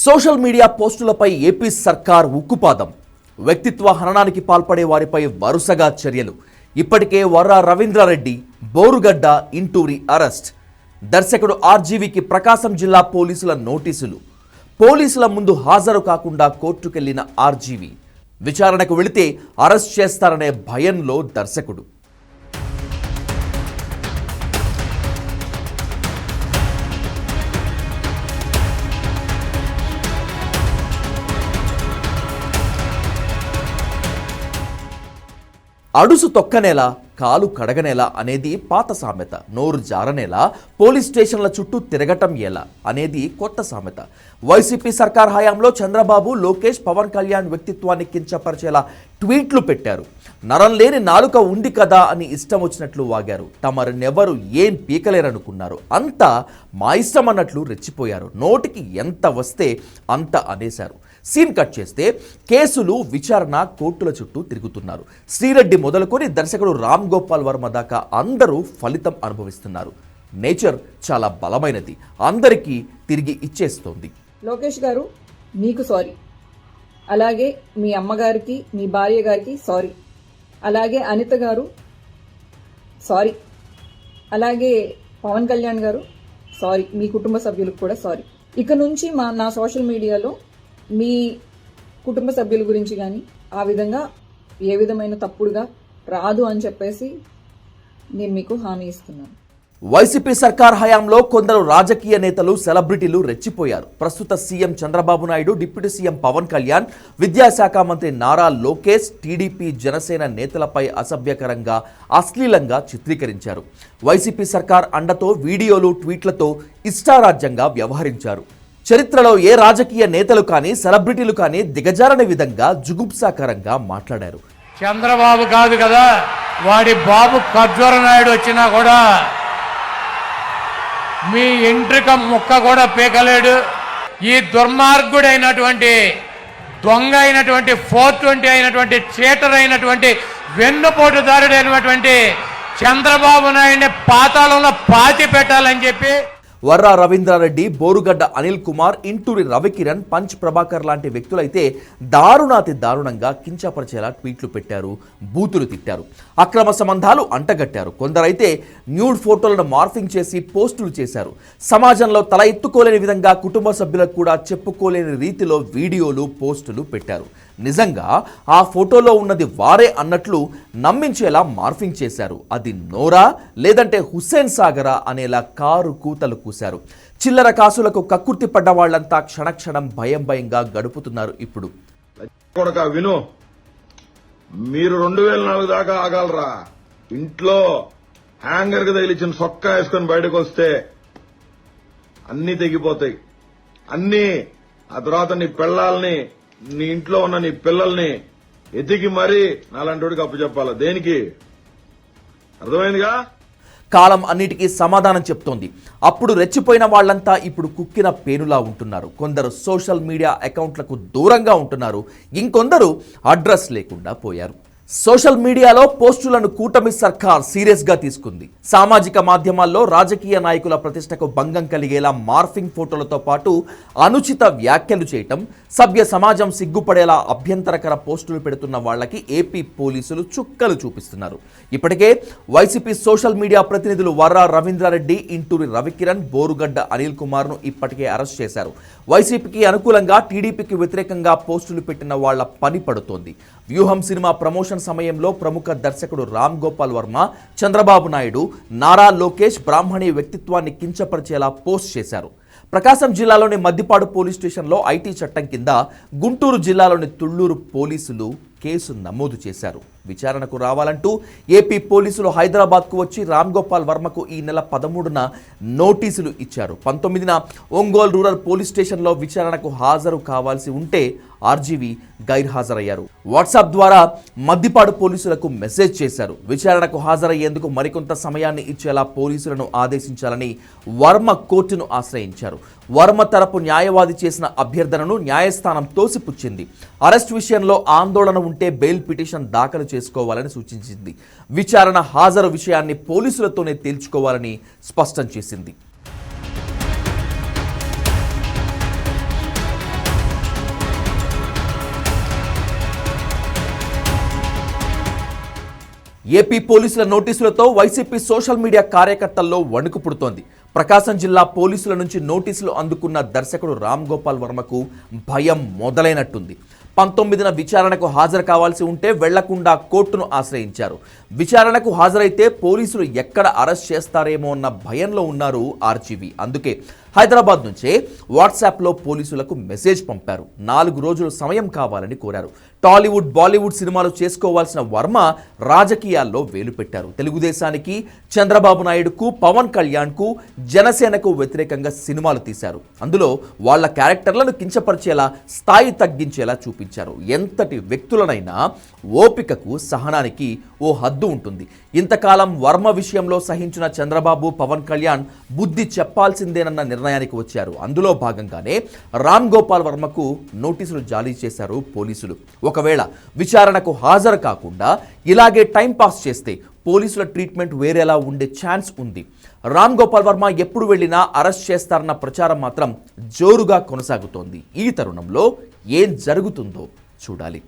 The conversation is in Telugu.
సోషల్ మీడియా పోస్టులపై ఏపీ సర్కార్ ఉక్కుపాదం. వ్యక్తిత్వ హననానికి పాల్పడే వారిపై వరుసగా చర్యలు. ఇప్పటికే వర్రా రవీంద్రారెడ్డి బోరుగడ్డ ఇంటూరి అరెస్ట్. దర్శకుడు ఆర్జీవికి ప్రకాశం జిల్లా పోలీసుల నోటీసులు. పోలీసుల ముందు హాజరు కాకుండా కోర్టుకెళ్ళిన ఆర్జీవి. విచారణకు వెళితే అరెస్ట్ చేస్తారనే భయంలో దర్శకుడు. అడుసు తొక్కనేలా కాలు కడగనేలా అనేది పాత సామెత. నోరు జారనేలా పోలీస్ స్టేషన్ల చుట్టూ తిరగటం ఎలా అనేది కొత్త సామెత. వైసీపీ సర్కార్ హయాంలో చంద్రబాబు లోకేష్ పవన్ కళ్యాణ్ వ్యక్తిత్వాన్ని కించపరిచేలా ట్వీట్లు పెట్టారు. నరం లేని నాలుక ఉంది కదా అని ఇష్టం వచ్చినట్లు వాగారు. తమరినెవరు ఏం పీకలేరనుకున్నారు. అంతా మా ఇష్టం అన్నట్లు రెచ్చిపోయారు. నోటికి ఎంత వస్తే అంత అనేశారు. సీన్ కట్ చేస్తే కేసులు విచారణ కోర్టుల చుట్టూ తిరుగుతున్నారు. శ్రీరెడ్డి మొదలుకొని దర్శకుడు రామ్ గోపాల్ వర్మ దాకా అందరూ ఫలితం అనుభవిస్తున్నారు. నేచర్ చాలా బలమైనది. అందరికీ తిరిగి ఇచ్చేస్తోంది. లోకేష్ గారు మీకు సారీ. అలాగే మీ అమ్మగారికి మీ భార్య గారికి సారీ. అలాగే అనిత గారు సారీ. అలాగే పవన్ కళ్యాణ్ గారు సారీ. మీ కుటుంబ సభ్యులకు కూడా సారీ. ఇక నుంచి మా నా సోషల్ మీడియాలో మీ కుటుంబ సభ్యుల గురించి కానీ ఆ విధంగా ఏ విధమైన తప్పుడుగా రాదు అని చెప్పేసి నేను మీకు హామీ ఇస్తున్నాను. వైసీపీ సర్కార్ హయాంలో కొందరు రాజకీయ నేతలు సెలబ్రిటీలు రెచ్చిపోయారు. ప్రస్తుత CM Chandrababu Naidu deputy CM Pawan Kalyan విద్యాశాఖ మంత్రి నారా లోకేష్ టీడీపీ జనసేన నేతలపై అసభ్యకరంగా అశ్లీలంగా చిత్రీకరించారు. వైసీపీ సర్కార్ అండతో వీడియోలు ట్వీట్లతో ఇష్టారాజ్యంగా వ్యవహరించారు. చరిత్రలో ఏ రాజకీయ నేతలు కానీ సెలబ్రిటీలు కానీ దిగజారని విధంగా జుగుప్సాకరంగా మాట్లాడారు. చంద్రబాబు కాదు కదా వాడి బాబు ఖర్జూర నాయుడు వచ్చినా కూడా మీ ఇంట్రిక ముక్క కూడా పీకలేడు. ఈ దుర్మార్గుడైనటువంటి దొంగ అయినటువంటి ఫోర్ ట్వంటీ అయినటువంటి చీటర్ అయినటువంటి వెన్నుపోటుదారుడైనటువంటి చంద్రబాబు నాయుడిని పాతాళంలో పాతి పెట్టాలని చెప్పి వర్రా రవీంద్రారెడ్డి బోరుగడ్డ అనిల్ కుమార్ ఇంటూరి రవికిరణ్ పంచ్ ప్రభాకర్ లాంటి వ్యక్తులైతే దారుణాతి దారుణంగా కించపరిచేలా ట్వీట్లు పెట్టారు బూతులు తిట్టారు అక్రమ సంబంధాలు అంటగట్టారు. కొందరైతే న్యూడ్ ఫోటోలను మార్ఫింగ్ చేసి పోస్టులు చేశారు. సమాజంలో తల ఎత్తుకోలేని విధంగా కుటుంబ సభ్యులకు కూడా చెప్పుకోలేని రీతిలో వీడియోలు పోస్టులు పెట్టారు. నిజంగా ఆ ఫోటోలో ఉన్నది వారే అన్నట్లు నమ్మించేలా మార్ఫింగ్ చేశారు. అది నోరా లేదంటే హుస్సేన్ సాగరా అనేలా కారు కూతలు కూశారు. చిల్లర కాసులకు కక్కుర్తి పడ్డ వాళ్ళంతా క్షణక్షణం భయం భయంగా గడుపుతున్నారు ఇప్పుడు. విను. మీరు రెండు వేల నాలుగు దాకా ఆగలరా. ఇంట్లో హ్యాంగర్కి తగిలిచ్చిన సొక్కా వేసుకొని బయటకు వస్తే అన్ని తెగిపోతాయి. అన్ని ఆ తర్వాత నీ పిల్లల్ని నీ ఇంట్లో ఉన్న నీ పిల్లల్ని ఎతికి మరీ నాలంటోడికి అప్పు చెప్పాలా? దేనికి? అర్థమైందిగా? కాలం అన్నిటికీ సమాధానం చెప్తోంది. అప్పుడు రెచ్చిపోయిన వాళ్ళంతా ఇప్పుడు కుక్కిన పేనులా ఉంటున్నారు. కొందరు సోషల్ మీడియా అకౌంట్లకు దూరంగా ఉంటున్నారు. ఇంకొందరు అడ్రస్ లేకుండా పోయారు. సోషల్ మీడియాలో పోస్టులను కూటమి సర్కార్ సీరియస్గా తీసుకుంది. సామాజిక మాధ్యమాల్లో రాజకీయ నాయకుల ప్రతిష్టకు భంగం కలిగేలా మార్ఫింగ్ ఫోటోలతో పాటు అనుచిత వ్యాఖ్యలు చేయటం సభ్య సమాజం సిగ్గుపడేలా అభ్యంతరకర పోస్టులు పెడుతున్న వాళ్ళకి ఏపీ పోలీసులు చుక్కలు చూపిస్తున్నారు. ఇప్పటికే వైసీపీ సోషల్ మీడియా ప్రతినిధులు వర్రా రవీంద్రారెడ్డి ఇంటూరి రవికిరణ్ బోరుగడ్డ అనిల్ కుమార్ను ఇప్పటికే అరెస్ట్ చేశారు. వైసీపీకి అనుకూలంగా టీడీపీకి వ్యతిరేకంగా పోస్టులు పెట్టిన వాళ్ళ పని పడుతోంది. వ్యూహం సినిమా ప్రమోషన్ సమయంలో ప్రముఖ దర్శకుడు రామ్ గోపాల్ వర్మ చంద్రబాబు నాయుడు నారా లోకేష్ బ్రాహ్మణి వ్యక్తిత్వాన్ని కించపరిచేలా పోస్ట్ చేశారు. ప్రకాశం జిల్లాలోని మద్దిపాడు పోలీస్ స్టేషన్లో ఐటీ చట్టం కింద గుంటూరు జిల్లాలోని తుళ్ళూరు పోలీసులు కేసు నమోదు చేశారు. విచారణకు రావాలంటూ ఏపీ పోలీసులు హైదరాబాద్కు వచ్చి రామ్ గోపాల్ వర్మకు ఈ నెల పదమూడున నోటీసులు ఇచ్చారు. పంతొమ్మిదిన ఒంగోలు రూరల్ పోలీస్ స్టేషన్లో విచారణకు హాజరు కావాల్సి ఉంటే ఆర్జీవి గైర్హాజరయ్యారు. వాట్సాప్ ద్వారా మద్దిపాడు పోలీసులకు మెసేజ్ చేశారు. విచారణకు హాజరయ్యేందుకు మరికొంత సమయాన్ని ఇచ్చేలా పోలీసులను ఆదేశించాలని వర్మ కోర్టును ఆశ్రయించారు. వర్మ తరపు న్యాయవాది చేసిన అభ్యర్థనను న్యాయస్థానం తోసిపుచ్చింది. అరెస్ట్ విషయంలో ఆందోళన ఉంటే బెయిల్ పిటిషన్ దాఖలు చేసుకోవాలని సూచించింది. విచారణ హాజరు విషయాన్ని పోలీసులతోనే తేల్చుకోవాలని స్పష్టం చేసింది. ఏపీ పోలీసుల నోటీసులతో వైసీపీ సోషల్ మీడియా కార్యకర్తల్లో వణుకు పుడుతోంది. ప్రకాశం జిల్లా పోలీసుల నుంచి నోటీసులు అందుకున్న దర్శకుడు రామ్ గోపాల్ వర్మకు భయం మొదలైనట్టుంది. పంతొమ్మిదిన విచారణకు హాజరు కావాల్సి ఉంటే వెళ్ళకుండా కోర్టును ఆశ్రయించారు. విచారణకు హాజరైతే పోలీసులు ఎక్కడ అరెస్ట్ చేస్తారేమో అన్న భయంలో ఉన్నారు ఆర్జీవి. అందుకే హైదరాబాద్ నుంచే వాట్సాప్లో పోలీసులకు మెసేజ్ పంపారు. నాలుగు రోజులు సమయం కావాలని కోరారు. టాలీవుడ్ బాలీవుడ్ సినిమాలు చేసుకోవాల్సిన వర్మ రాజకీయాల్లో వేలు పెట్టారు. తెలుగుదేశానికి చంద్రబాబు నాయుడుకు పవన్ కళ్యాణ్కు జనసేనకు వ్యతిరేకంగా సినిమాలు తీశారు. అందులో వాళ్ళ క్యారెక్టర్లను కించపరిచేలా స్థాయి తగ్గించేలా చూపించారు. ఎంతటి వ్యక్తులనైనా ఓపికకు సహనానికి ఓ హద్దు ఉంటుంది. ఇంతకాలం వర్మ విషయంలో సహించిన చంద్రబాబు పవన్ కళ్యాణ్ బుద్ధి చెప్పాల్సిందేనన్న నిర్ణయానికి వచ్చారు. అందులో భాగంగానే రామ్ గోపాల్ వర్మకు నోటీసులు జారీ చేశారు పోలీసులు. ఒకవేళ విచారణకు హాజరు కాకుండా ఇలాగే టైం పాస్ చేస్తే పోలీసుల ట్రీట్మెంట్ వేరేలా ఉండే ఛాన్స్ ఉంది. రామ్ గోపాల్ వర్మ ఎప్పుడు వెళ్ళినా అరెస్ట్ చేస్తారన్న ప్రచారం మాత్రం జోరుగా కొనసాగుతోంది. ఈ తరుణంలో ఏం జరుగుతుందో చూడాలి.